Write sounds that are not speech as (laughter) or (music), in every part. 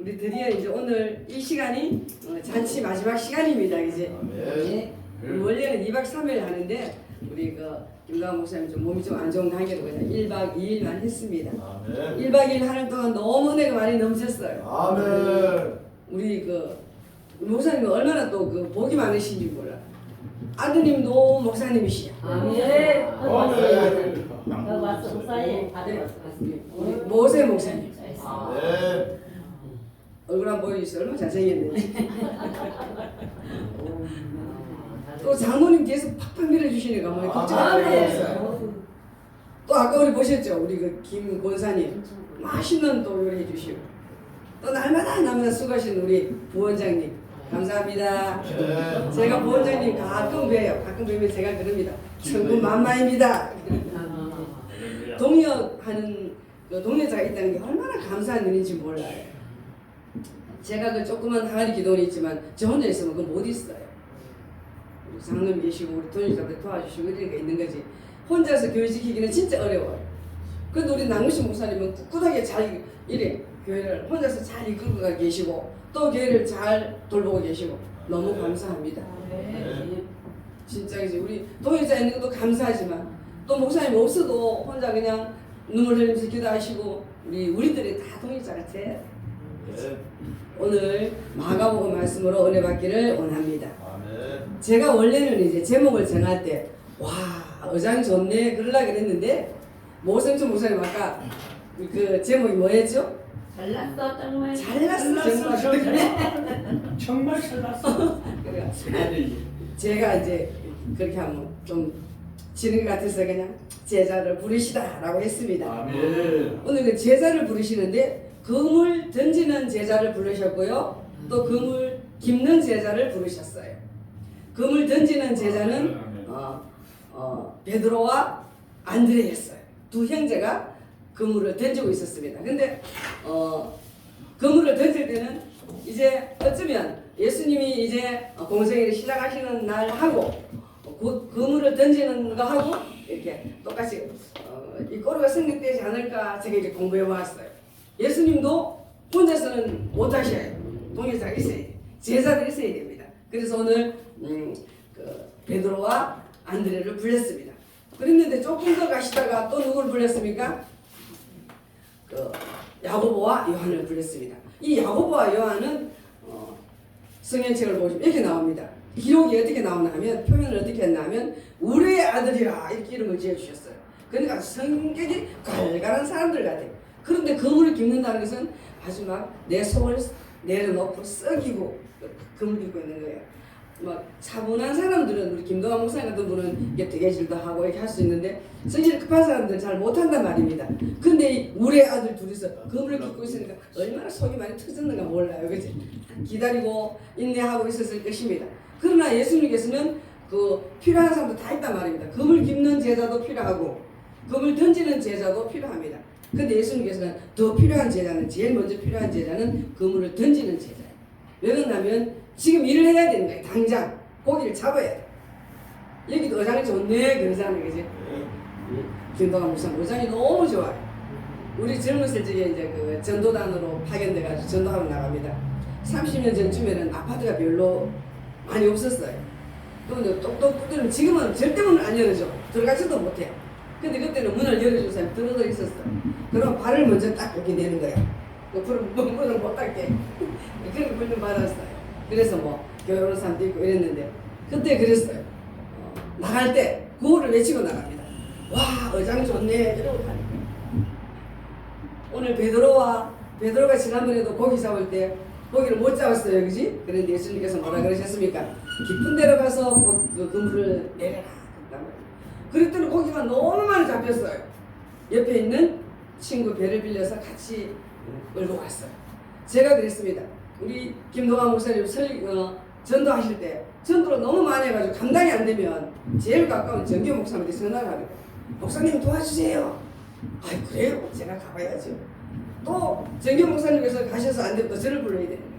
우리 드디어 이제 오늘 이 시간이 어, 잔치 마지막 시간입니다. 이제 아멘. 우리 원래는 2박 3일 하는데 우리 그 김가은 목사님 좀 몸이 좀 안 좋은 관계로 그냥 1박 2일만 했습니다. 아멘. 1박 2일 하는 동안 너무 은혜가 많이 넘쳤어요. 아멘. 우리 그 목사님은 얼마나 또 그 복이 많으신지 몰라. 아드님도 목사님이시야. 아멘. 아멘. 어, 왔어, 목사님. 우리 모세 목사님. 아멘. 얼굴 안 보여주세요. 얼마나 잘생겼는지. 또 장모님 뒤에서 팍팍 밀어주시니까 뭐 걱정할 필요 없어요. 또 아까 우리 보셨죠? 우리 그 김권사님 맛있는 또 요리해 주시고 또 날마다 날마다 수고하신 우리 부원장님 감사합니다. 네. 제가 부원장님 가끔 뵈요. 가끔 뵈면 제가 그럽니다. 천군 만마입니다. 동역하는 그 동역자가 있다는 게 얼마나 감사한 일인지 몰라요. 제가 그 조그만 항아리 기도는 있지만 저 혼자 있으면 그거 못 있어요. 우리 장로님 계시고 우리 동역자들 도와주시고 이런 게 있는 거지. 혼자서 교회 지키기는 진짜 어려워요. 그런데 우리 남우신 목사님은 꿋꿋하게 잘 이래 교회를 혼자서 잘 이끌고 가 계시고 또 교회를 잘 돌보고 계시고 너무 감사합니다. 진짜 이제 우리 동역자 있는 것도 감사하지만 또 목사님 없어도 혼자 그냥 눈물 흘리면서 기도하시고 우리 우리들이 다 동역자 같아요. 네. 오늘 마가복음 말씀으로 은혜 받기를 원합니다. 아멘. 제가 원래는 이제 제목을 정할 때 와 의장 좋네 그러려 그랬는데 모성준 목사님 아까 그 제목이 뭐였죠? 잘났어, 정말. 잘났어 정말 (laughs) 정말 잘났어. 그래요. 제가 이제 그렇게 하면 좀 지는 것 같아서 그냥 제자를 부르시다라고 했습니다. 아멘. 오늘 그 제자를 부르시는데 금을 던지는 제자를 부르셨고요. 또 금을 깁는 제자를 부르셨어요. 금을 던지는 제자는 어, 어, 베드로와 안드레였어요. 두 형제가 그물을 던지고 있었습니다. 근데 어, 그물을 던질 때는 이제 어쩌면 예수님이 이제 공생애를 시작하시는 날 하고 그 그물을 던지는 거 하고 이렇게 똑같이 어, 이 꼬리가 성립되지 않을까 제가 이제 공부해 왔어요. 예수님도 혼자서는 못 하셔요. 동역자가 있어야 돼. 제자들이 있어야 됩니다. 그래서 오늘 음, 그 베드로와 안드레를 불렀습니다. 그랬는데 조금 더 가시다가 또 누구를 불렀습니까? 그 야고보와 요한을 불렀습니다. 이 야고보와 요한은 어, 성경책을 보시면 이렇게 나옵니다. 기록이 어떻게 나오나 하면 표현을 어떻게 했냐면 우리의 아들이라 이렇게 이름을 지어주셨어요. 그러니까 성격이 갈갈한 사람들 같아요. 그런데 그물을 깁는다는 것은 아주 막내 속을 내려놓고 썩이고 그물 깁고 있는 거예요. 막 차분한 사람들은 우리 김동환 목사님 같은 분은 이게 되게질도 하고 이렇게 할 수 있는데 성질 급한 사람들은 잘 못한단 말입니다. 근데 이 우리 아들 둘이서 그물을 깃고 있으니까 얼마나 속이 많이 터졌는가 몰라요. 그지? 기다리고 인내하고 있었을 것입니다. 그러나 예수님께서는 그 필요한 사람도 다 있단 말입니다. 금을 깁는 제자도 필요하고 금을 던지는 제자도 필요합니다. 근데 예수님께서는 더 필요한 제자는 제일 먼저 필요한 제자는 그물을 던지는 제자예요. 왜 그러냐면 지금 일을 해야 되는 거예요. 당장 고기를 잡아야 돼. 여기도 의장이 좋네 그러잖아요. 그지? 김동환 목사 의장이 너무 좋아요. 우리 젊었을 적에 이제 그 전도단으로 파견돼가지고 전도하러 나갑니다. 30년 전쯤에는 아파트가 별로 많이 없었어요. 그런데 똑똑 두드리면 지금은 절대 문을 안 열어줘. 들어가지도 못해요. 근데 그때는 문을 열어준 사람이 들어서 있었어. 그럼 발을 먼저 딱 여기 내는 거야. 그 불을 (laughs) 문을 못 닫게. (laughs) 그렇게 불좀 받았어요. 그래서 뭐 교회 오는 사람도 있고 이랬는데 그때 그랬어요. 어, 나갈 때 구호를 외치고 나갑니다. 와 의장 좋네 이러고 다니고. 오늘 베드로와 베드로가 지난번에도 고기 잡을 때 고기를 못 잡았어요, 그지? 그런데 예수님께서 뭐라 그러셨습니까? 깊은 데로 가서 고, 그 그 물을 내려라. 그랬더니 고기가 너무 많이 잡혔어요. 옆에 있는 친구 배를 빌려서 같이 끌고 왔어요. 제가 그랬습니다. 우리 김동환 목사님 설, 어, 전도하실 때 전도를 너무 많이 해가지고 감당이 안 되면 제일 가까운 정교 목사님한테 전화를 하거든요. 목사님 도와주세요. 아이 그래요? 제가 가봐야죠. 또 정교 목사님께서 가셔서 안 되면 또 저를 불러야 거예요.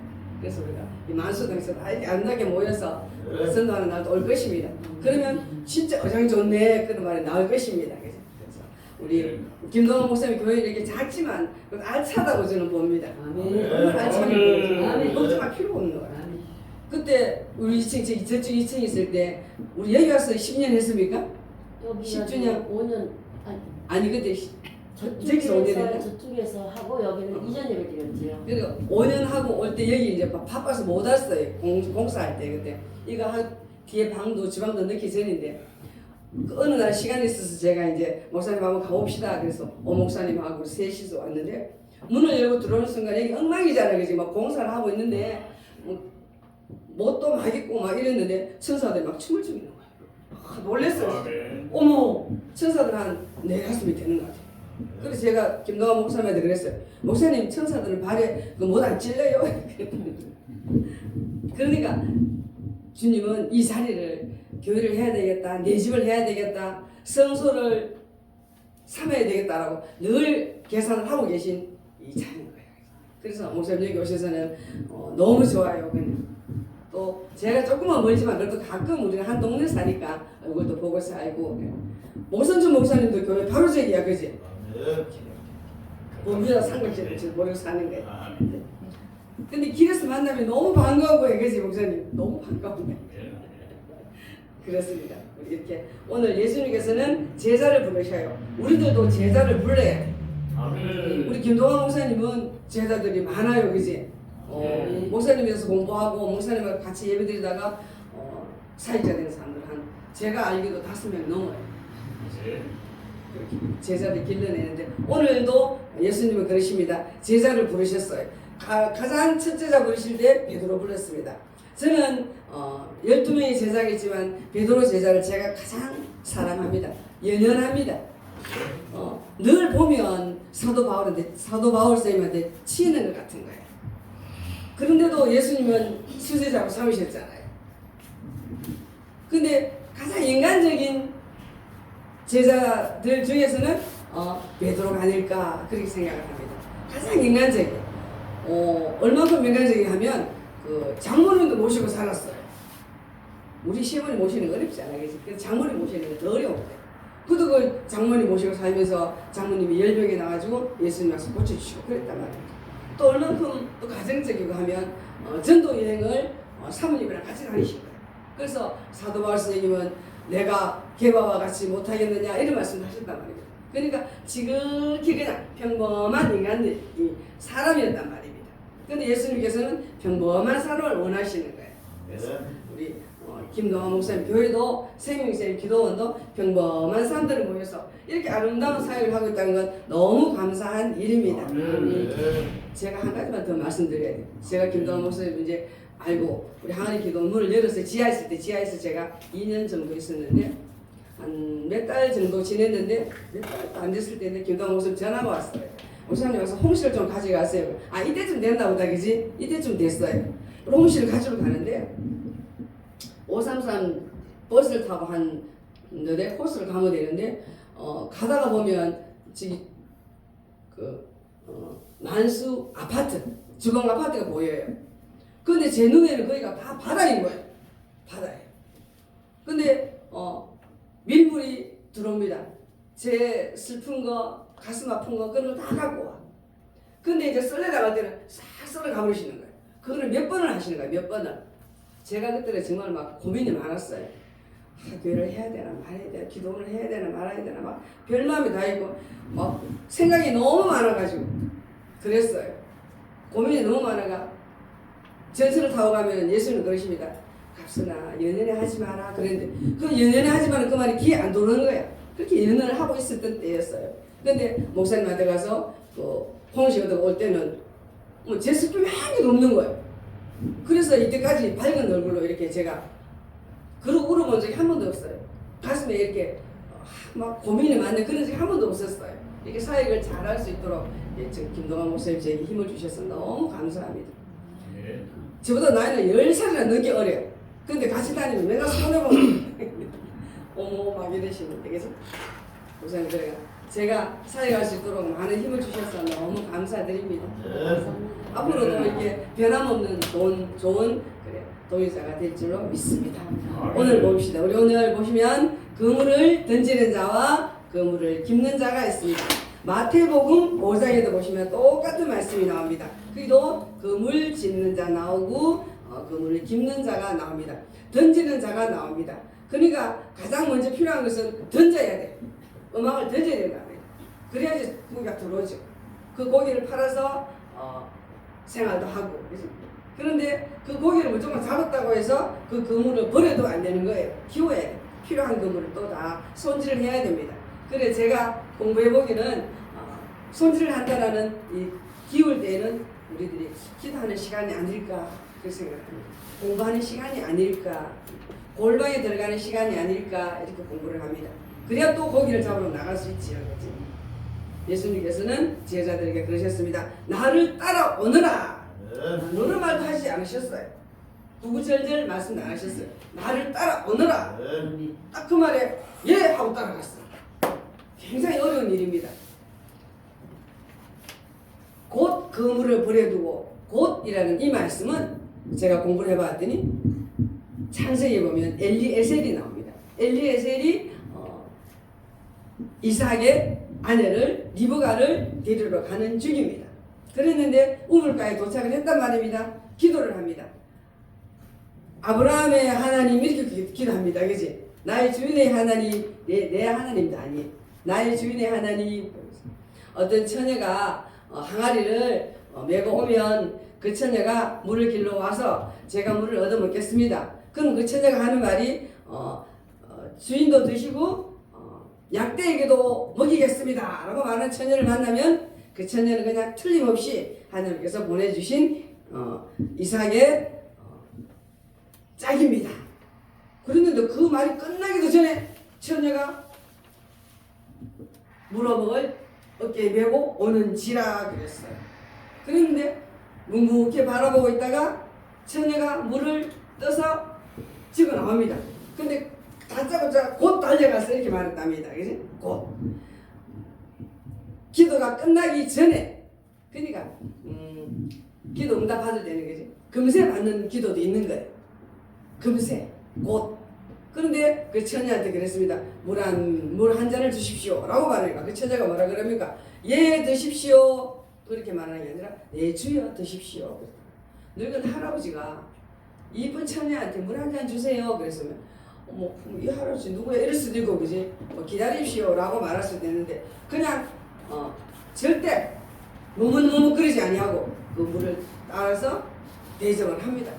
그래서 우리가 이 만수동에서 다 이렇게 안나게 모여서 네. 전도하는 날도 올 것입니다. 그러면 진짜 어장 좋네 그런 말이 나올 것입니다. 그래서 우리 김동원 목사님 교회 이렇게 작지만 알차다고 저는 봅니다. 아멘. 얼마나 알차게 아멘. 보여요. 아멘. 걱정할 필요가 없는. 아멘. 그때 우리 2층 저기 저쪽 2층 있을 때 우리 여기 와서 10년 했습니까? 여기가 10주년. 5년 아니 아니 그때 시- 저기서 오게 저쪽에서 됐나? 저쪽에서 하고 여기는 이전 예배 드렸지요. 그리고 5년 하고 올 때 여기 이제 바- 바빠서 못 왔어요. 공, 공사할 때 그때 이거 한 뒤에 방도 주방도 넣기 전인데 그 어느 날 시간이 있어서 제가 이제 목사님 한번 가봅시다 그래서 오 목사님하고 셋이서 왔는데 문을 열고 들어오는 순간 여기 엉망이잖아요 그지 막 공사를 하고 있는데 뭐 못도 막 있고 막 이랬는데 천사들이 막 춤을 추는 거예요 아, 놀랬어요 아멘. 어머 천사들 한네 가슴이 되는 것 같아요 그래서 제가 김동환 목사님한테 그랬어요. 목사님 천사들은 발에 그못안 찔려요. (laughs) 그러니까 주님은 이 자리를 교회를 해야 되겠다, 내 집을 해야 되겠다, 성소를 삼아야 되겠다라고 늘 계산을 하고 계신 이 자리인 거예요. 그래서 목사님 여기 오셔서는 어, 너무 좋아요. 그냥. 또 제가 조금만 멀지만 그래도 가끔 우리가 한 동네 사니까 얼굴도 보고 살고. 모선준 목사님도 교회 바로 저기야 그지? 거기다 상급지를 지금 모르고 사는 거예요. 아멘. 근데 길에서 만나면 너무 반가워요, 그지 목사님? 너무 반가워요. 그렇습니다. 우리 이렇게 오늘 예수님께서는 제자를 부르셔요. 우리들도 제자를 불러야 돼. 아멘. 우리 김동환 목사님은 제자들이 많아요, 그지? 어, 네. 목사님에서 공부하고 목사님과 같이 예배드리다가 어, 사역자 되는 사람들 한 제가 알기도 다섯 명 넘어요. 네. 제자를 길러내는데 오늘도 예수님은 그러십니다. 제자를 부르셨어요. 가, 가장 첫 제자 부르실 때 베드로 불렀습니다. 저는 어, 12명의 제자겠지만 베드로 제자를 제가 가장 사랑합니다. 연연합니다. 어, 늘 보면 사도 바울한테 사도 바울 쌤한테 치이는 것 같은 거예요. 그런데도 예수님은 수제자로 삼으셨잖아요. 근데 가장 인간적인 제자들 중에서는 어, 베드로가 아닐까 그렇게 생각을 합니다. 가장 인간적인. 어, 얼마큼 인간적이 하면 그 장모님도 모시고 살았어요. 우리 시어머니 모시는 거 어렵지 않아요. 그래서 장모님 모시는 거더 어려워요. 그도 그 장모님 모시고 살면서 장모님이 열병에 나가지고 예수님 와서 고쳐주시고 그랬단 말이에요. 또 얼만큼 또 가정적이고 하면 어, 전도 여행을 어, 사모님이랑 같이 다니신 거예요. 그래서 사도 바울 선생님은 내가 개바와 같이 못하겠느냐 이런 말씀을 하셨단 말이에요. 그러니까 지극히 그냥 평범한 인간이 사람이었단 말입니다. 근데 예수님께서는 평범한 사람을 원하시는 거예요. 그래서 우리 어, 김동환 목사님 교회도 생명쌤 기도원도 평범한 사람들을 모여서 이렇게 아름다운 사역을 하고 있다는 건 너무 감사한 일입니다. 아멘. 제가 한 가지만 더 말씀드려야 돼요. 제가 김동환 목사님 이제 알고 우리 항아리 문을 열었어요. 지하에 있을 때 지하에서 제가 2년 정도 있었는데 한 몇 달 정도 지냈는데 몇 달도 안 됐을 때인데 김동환 목사님 전화가 왔어요. 목사님 와서 홍시를 좀 가져가세요. 아 이때쯤 됐나 보다 그지? 이때쯤 됐어요. 그럼 홍시를 가지러 가는데 533 버스를 타고 한 너네 코스를 가면 되는데 어, 가다가 보면 저기 그 어, 만수 아파트 주방 아파트가 보여요. 근데 제 눈에는 거기가 다 바다인 거예요. 바다예요. 근데 어, 밀물이 들어옵니다. 제 슬픈 거, 가슴 아픈 거 그런 거 다 갖고 와. 근데 이제 썰래 나갈 때는 싹 썰어 가버리시는 거예요. 그거를 몇 번을 하시는 거예요. 몇 번을. 제가 그때는 정말 막 고민이 많았어요. 아, 교회를 해야 되나 말아야 되나 기도를 해야 되나 말아야 되나 막 별마음이 다 있고 막 생각이 너무 많아가지고 그랬어요. 고민이 너무 많아가 전철을 타고 가면 예수님 그러십니다. 갑순아 연연해 하지 마라 그랬는데 그 연연해 하지 마는 그 말이 귀에 안 들어오는 거야. 그렇게 연연을 하고 있었던 때였어요. 근데 목사님한테 가서 그 홍시 얻어 올 때는 뭐제 슬픔이 한 개도 없는 거예요. 그래서 이때까지 밝은 얼굴로 이렇게 제가 그러고 울어본 적이 한 번도 없어요. 가슴에 이렇게 막 고민이 많은 그런 적이 한 번도 없었어요. 이렇게 사역을 잘할 수 있도록 예, 저 김동환 목사님 제게 힘을 주셔서 너무 감사합니다. 예. 저보다 나이는 10살이나 넘게 어려요. 근데 같이 다니면 맨날 손해보면 (laughs) 어머 막 이러시는데 그래서 목사님 제가 제가 사역할 수 있도록 많은 힘을 주셔서 너무 감사드립니다. 네. 앞으로도 이렇게 변함없는 좋은 좋은 그래 도의자가 될 줄로 믿습니다. 아멘. 오늘 봅시다. 우리 오늘 보시면 그물을 던지는 자와 그물을 깁는 자가 있습니다. 마태복음 5장에도 보시면 똑같은 말씀이 나옵니다. 그리고 그물 짓는 자 나오고 어, 그물을 깁는 자가 나옵니다. 던지는 자가 나옵니다. 그러니까 가장 먼저 필요한 것은 던져야 돼. 음악을 던져야 된다. 그래야지 고기가 들어오죠. 그 고기를 팔아서 어, 생활도 하고 그죠? 그런데 그 고기를 무조건 잡았다고 해서 그 그물을 버려도 안 되는 거예요. 키워야 돼. 필요한 그물을 또 다 손질을 해야 됩니다. 그래 제가 공부해 보기는 어, 손질을 한다라는 이 기울 때에는 우리들이 기도하는 시간이 아닐까 그렇게 생각합니다. 공부하는 시간이 아닐까 골방에 들어가는 시간이 아닐까 이렇게 공부를 합니다. 그래야 또 고기를 잡으러 나갈 수 있지요. 그렇죠? 예수님께서는 제자들에게 그러셨습니다. 나를 따라오너라. 너는 말도 하지 않으셨어요. 구구절절 말씀 안 하셨어요. 나를 따라오너라. 딱 그 말에 예 하고 따라갔어. 굉장히 어려운 일입니다. 곧 그물을 버려두고 곧이라는 이 말씀은 제가 공부를 해봤더니 창세기에 보면 엘리에셀이 나옵니다. 엘리에셀이 어, 이삭의 아내를 리브가를 데리러 가는 중입니다. 그랬는데 우물가에 도착을 했단 말입니다. 기도를 합니다. 아브라함의 하나님 이렇게 기- 기도합니다. 그지? 나의 주인의 하나님, 내, 내 하나님도 아니. 나의 주인의 하나님. 어떤 처녀가 어, 항아리를 어, 메고 오면 그 처녀가 물을 길러 와서 제가 물을 얻어 먹겠습니다. 그럼 그 처녀가 하는 말이 어, 어, 주인도 드시고 어, 약대에게도 먹이겠습니다. 라고 말하는 처녀를 만나면 그 처녀는 그냥 틀림없이 하나님께서 보내주신 어, 이삭의 어, 짝입니다. 그랬는데 그 말이 끝나기도 전에 처녀가 물어먹을 어깨에 메고 오는지라 그랬어요. 그랬는데 묵묵히 바라보고 있다가 처녀가 물을 떠서 집어 나옵니다. 근데 다짜고짜 곧 달려가서 이렇게 말했답니다. 그지? 곧. 기도가 끝나기 전에 그러니까 음, 기도 응답 받을 때는 그지? 금세 받는 기도도 있는 거예요. 금세 곧 그런데 그 처녀한테 그랬습니다. 물 한 물 한 잔을 주십시오. 라고 말하니까 그 처녀가 뭐라 그럽니까? 예 드십시오. 그렇게 말하는 게 아니라 예 주여 드십시오. 늙은 할아버지가 이쁜 처녀한테 물 한 잔 주세요. 그랬으면 어머 이 할아버지 누구야 이럴 수도 있고 그지? 뭐 기다립시오. 라고 말할 수도 있는데 그냥 어, 절대 머뭇머뭇거리지 아니하고 그 물을 따라서 대접을 합니다.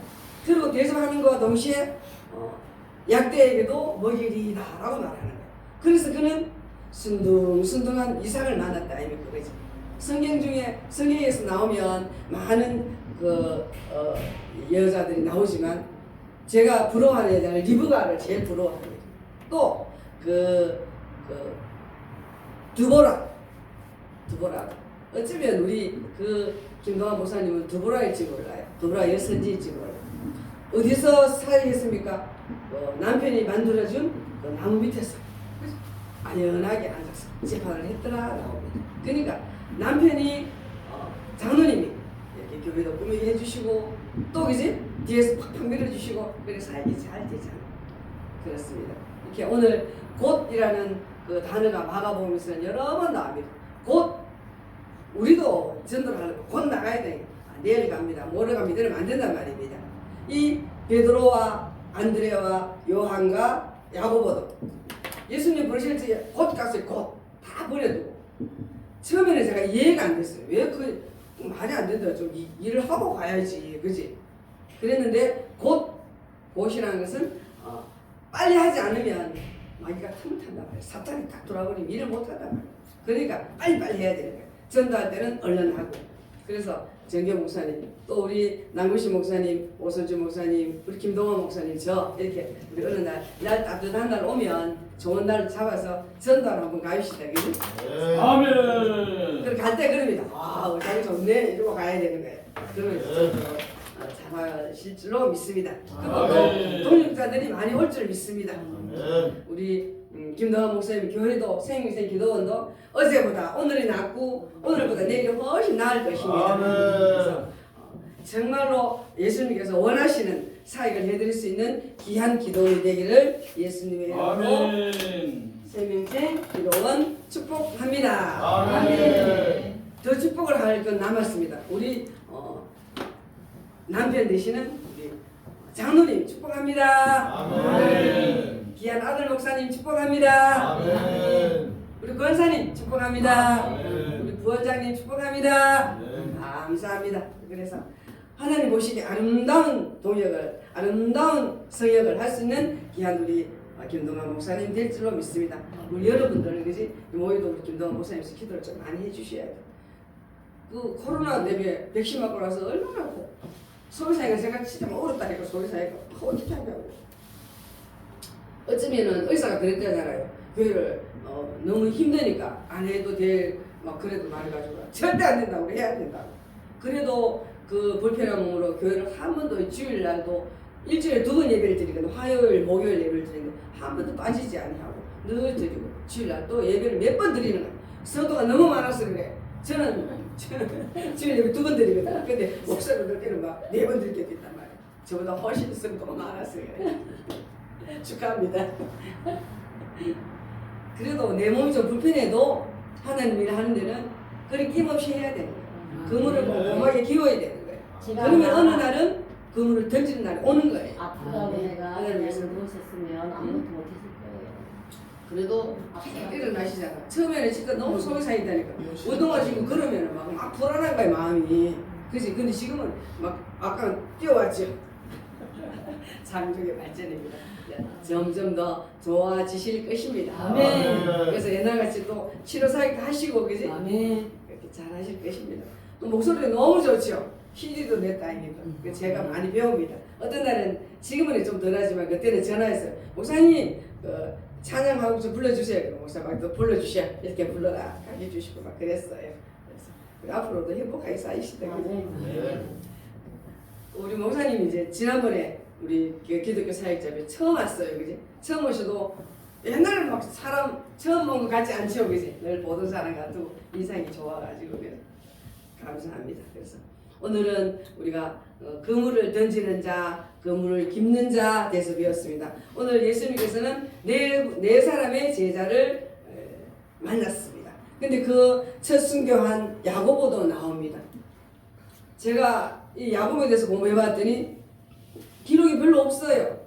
그리고 대접하는 것과 동시에 어, 약대에게도 먹이리다 라고 말하는 거예요. 그래서 그는 순둥순둥한 이삭을 만났다 이런 거지. 성경 중에 성경에서 나오면 많은 그 어, 여자들이 나오지만 제가 부러워하는 여자는 리브가를 제일 부러워합니다. 또그 그 두보라 두보라 어쩌면 우리 그 김동환 목사님은 두보라일지 몰라요. 두보라 여선지일지 몰라요. 어디서 살겠습니까? 어, 남편이 만들어준 그 나무 밑에서? 안연하게 앉아서 재판을 했더라 나옵니다. 그러니까 남편이 어, 장로님이 이렇게 교회도 꾸미게 해주시고 또 그지 뒤에서 팍팍 밀어주시고 그래 살기 잘 되잖아. 그렇습니다. 이렇게 오늘 곧이라는 그 단어가 마가복음에서 여러 번 나옵니다. 곧 우리도 전도를 하려고 곧 나가야 돼. 아, 내일 갑니다. 모레 갑니다. 이러면 안 된단 말입니다. 이 베드로와 안드레와 요한과 야고보도 예수님 부르실 때곧 갔어요. 곧 다 버려두고 처음에는 제가 이해가 안 됐어요. 왜 그 말이 안 된다. 좀 이- 일을 하고 가야지, 그지? 그랬는데 곧 곧이라는 것은 어, 빨리 하지 않으면 마귀가 틈을 탄단 말이에요. 사탄이 딱 돌아버리면 일을 못 한단 말이에요. 그러니까 빨리빨리 해야 되는 거예요. 전도할 때는 얼른 하고. 그래서 정경 목사님, 또 우리 남구시 목사님, 오선주 목사님, 우리 김동원 목사님, 저 이렇게 우리 어느 날, 날 따뜻한 날 오면 좋은 날 잡아서 전도하러 한번 가입시다. 그지? 아멘. 그럼 갈 때 그럽니다. 아, 우리 자기 좋네. 이러고 가야 되는 거예요. 그러면 저도 어, 잡아실 줄로 믿습니다. 그리고 아, 또 네. 동력자들이 많이 올 줄 믿습니다. 아멘. 우리 음, 김동환 목사님 교회도 생명생 기도원도 어제보다 오늘이 낫고 오늘보다 내일이 훨씬 나을 것입니다. 아멘. 그래서 어, 정말로 예수님께서 원하시는 사역을 해드릴 수 있는 귀한 기도원이 되기를 예수님의 이름으로 아멘. 생명생 기도원 축복합니다. 아멘. 더 축복을 할 건 남았습니다. 우리 어, 남편 되시는 우리 장로님 축복합니다. 아멘. 귀한 아들 목사님 축복합니다. 아멘. 우리 권사님 축복합니다. 아멘. 우리 부원장님 축복합니다. 아멘. 감사합니다. 그래서 하나님 보시기에 아름다운 동역을 아름다운 성역을 할 수 있는 귀한 우리 김동환 목사님 될 줄로 믿습니다. 우리 여러분들은 그지 모여도 우리 김동환 목사님께서 기도를 좀 많이 해주셔야 돼. 그 코로나 때문에 백신 맞고 나서 얼마나 고 서울 사회가 생각 진짜 뭐 어렵다니까 서울 사회가 어떻게 하냐고. 어쩌면은 의사가 그랬다잖아요. 교회를 어, 너무 힘드니까 안 해도 될 막 그래도 말해가지고 절대 안 된다고 해야 된다고. 그래도 그 불편함으로 교회를 한 번도 주일날도 일주일에 두 번 예배를 드리거든 화요일 목요일 예배를 드리는데 한 번도 빠지지 아니하고 늘 드리고 주일날 또 예배를 몇 번 드리는 거야. 성도가 너무 많아서 그래. 저는 저는 (laughs) 주일 예배 두 번 드리거든. 근데 목사님들 때는 막 네번 때도 있단 말이야. 저보다 훨씬 성도가 많아서 그래. (laughs) 축하합니다. (laughs) 그래도 내 몸이 좀 불편해도 하나님 일을 하는 데는 그리 끼없이 해야 되는 거예요. 그물을 꼼꼼하게 기워야 되는 거예요. 그러면 어느 날은 그물을 던지는 날이 오는 거예요. 아프다고 네. 내가 위해서. 누우셨으면 아무것도 못했을 거예요. 그래도 막 일어나시잖아. 처음에는 진짜 너무 속이 상했다니까. 운동화 지고 그러면은 막, 막 불안한 거야 마음이. 그지? 근데 지금은 막 아까 뛰어왔죠. (laughs) 장족의 발전입니다. 점점 더 좋아지실 것입니다. 아멘. 그래서 옛날같이 또 치료 사역 하시고 그지? 아멘. 그렇게 잘하실 것입니다. 또 목소리가 너무 좋죠. CD도 냈다 아닙니까? 그 제가 많이 배웁니다. 어떤 날은 지금은 좀 덜하지만 그때는 전화했어요. 목사님 그 찬양하고 좀 불러주세요. 목사님 또 불러주셔 이렇게 불러라 해주시고 막 그랬어요. 그래서 우리 앞으로도 행복하게 사시다. 아멘. 네. 우리 목사님이 이제 지난번에 우리 그 기독교 사역자에 처음 왔어요, 그지? 처음 오셔도 옛날에 막 사람 처음 본 것 같지 않죠, 그지? 늘 보던 사람 같고 인상이 좋아가지고 그래서 감사합니다. 그래서 오늘은 우리가 어, 그물을 던지는 자, 그물을 깁는 자 돼서 배웠습니다. 오늘 예수님께서는 네, 네 사람의 제자를 에, 만났습니다. 근데 그 첫 순교한 야고보도 나옵니다. 제가 이 야곱에 대해서 공부해봤더니 기록이 별로 없어요.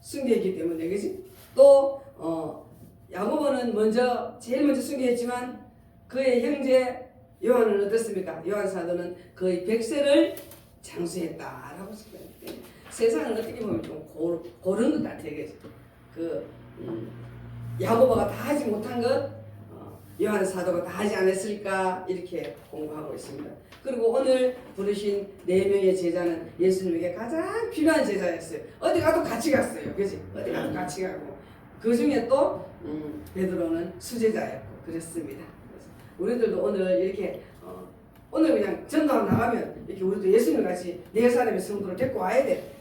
순교했기 때문에 그지? 또 어, 야고보는 먼저 제일 먼저 순교했지만 그의 형제 요한은 어떻습니까? 요한 사도는 거의 백세를 장수했다라고 생각해요. 세상은 어떻게 보면 좀 고, 고른 것 같아요. 그 음, 야고보가 다 하지 못한 것 어, 요한 사도가 다 하지 않았을까 이렇게 공부하고 있습니다. 그리고 오늘 부르신 네 명의 제자는 예수님에게 가장 필요한 제자였어요. 어디 가도 같이 갔어요. 그지? 어디 가도 같이 가고 그 중에 또 음, 베드로는 수제자였고 그랬습니다. 그래서 우리들도 오늘 이렇게 어, 오늘 그냥 전도하러 나가면 이렇게 우리도 예수님 같이 네 사람의 성도를 데리고 와야 돼.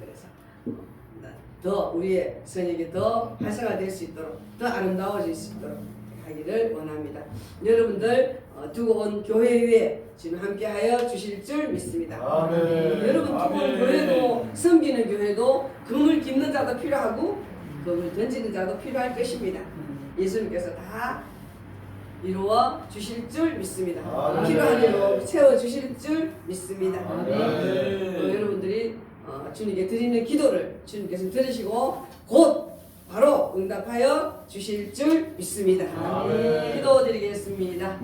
그래서 어, 더 우리의 선역이 더 활성화될 수 있도록 더 아름다워질 수 있도록 하기를 원합니다. 여러분들 어, 두고 온 교회 위에 지금 함께하여 주실 줄 믿습니다. 아멘. 여러분 두고 온. 교회도 섬기는 교회도 금을 깁는 자도 필요하고 금을 던지는 자도 필요할 것입니다. 예수님께서 다 이루어 주실 줄 믿습니다. 필요한 대로 채워 주실 줄 믿습니다. 어, 여러분들이 어, 주님께 드리는 기도를 주님께서 들으시고 곧 응답하여 주실 줄 믿습니다. 아멘. 기도드리겠습니다.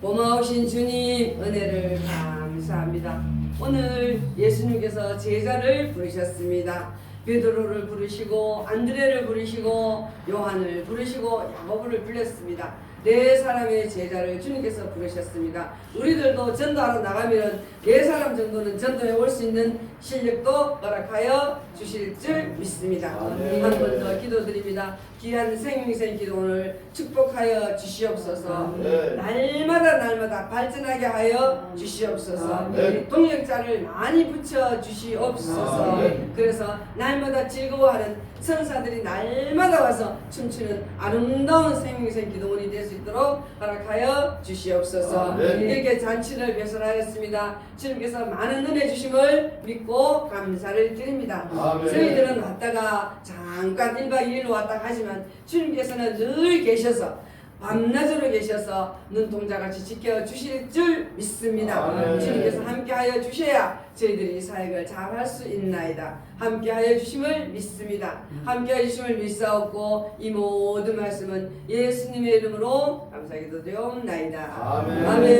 고마우신 주님 은혜를 감사합니다. 오늘 예수님께서 제자를 부르셨습니다. 베드로를 부르시고 안드레를 부르시고 요한을 부르시고 야고보를 불렀습니다. 네 사람의 제자를 주님께서 부르셨습니다. 우리들도 전도하러 나가면 네 사람 정도는 전도해 올 수 있는 실력도 허락하여 주실 줄 믿습니다. 아멘. 한번 더 기도드립니다. 귀한 생명생 기도를 축복하여 주시옵소서. 네. 날마다 날마다 발전하게 하여 주시옵소서. 아멘. 우리 동력자를 많이 붙여 주시옵소서. 아멘. 그래서 날마다 즐거워하는 천사들이 날마다 와서 춤추는 아름다운 생명생 기도원이 될수 수 있도록 허락하여 주시옵소서. 아멘. 이렇게 잔치를 배설하였습니다. 주님께서 많은 은혜 주심을 믿고 감사를 드립니다. 아멘. 저희들은 왔다가 잠깐 1박 2일로 왔다 하지만 주님께서는 늘 계셔서 밤낮으로 계셔서 눈동자같이 지켜주실 줄 믿습니다. 아멘. 주님께서 함께하여 주셔야 저희들이 이 사역을 잘할 수 있나이다. 함께하여 주심을 믿습니다. 함께하여 주심을 믿사옵고 이 모든 말씀은 예수님의 이름으로 감사기도 드리옵나이다. 아멘. 아멘.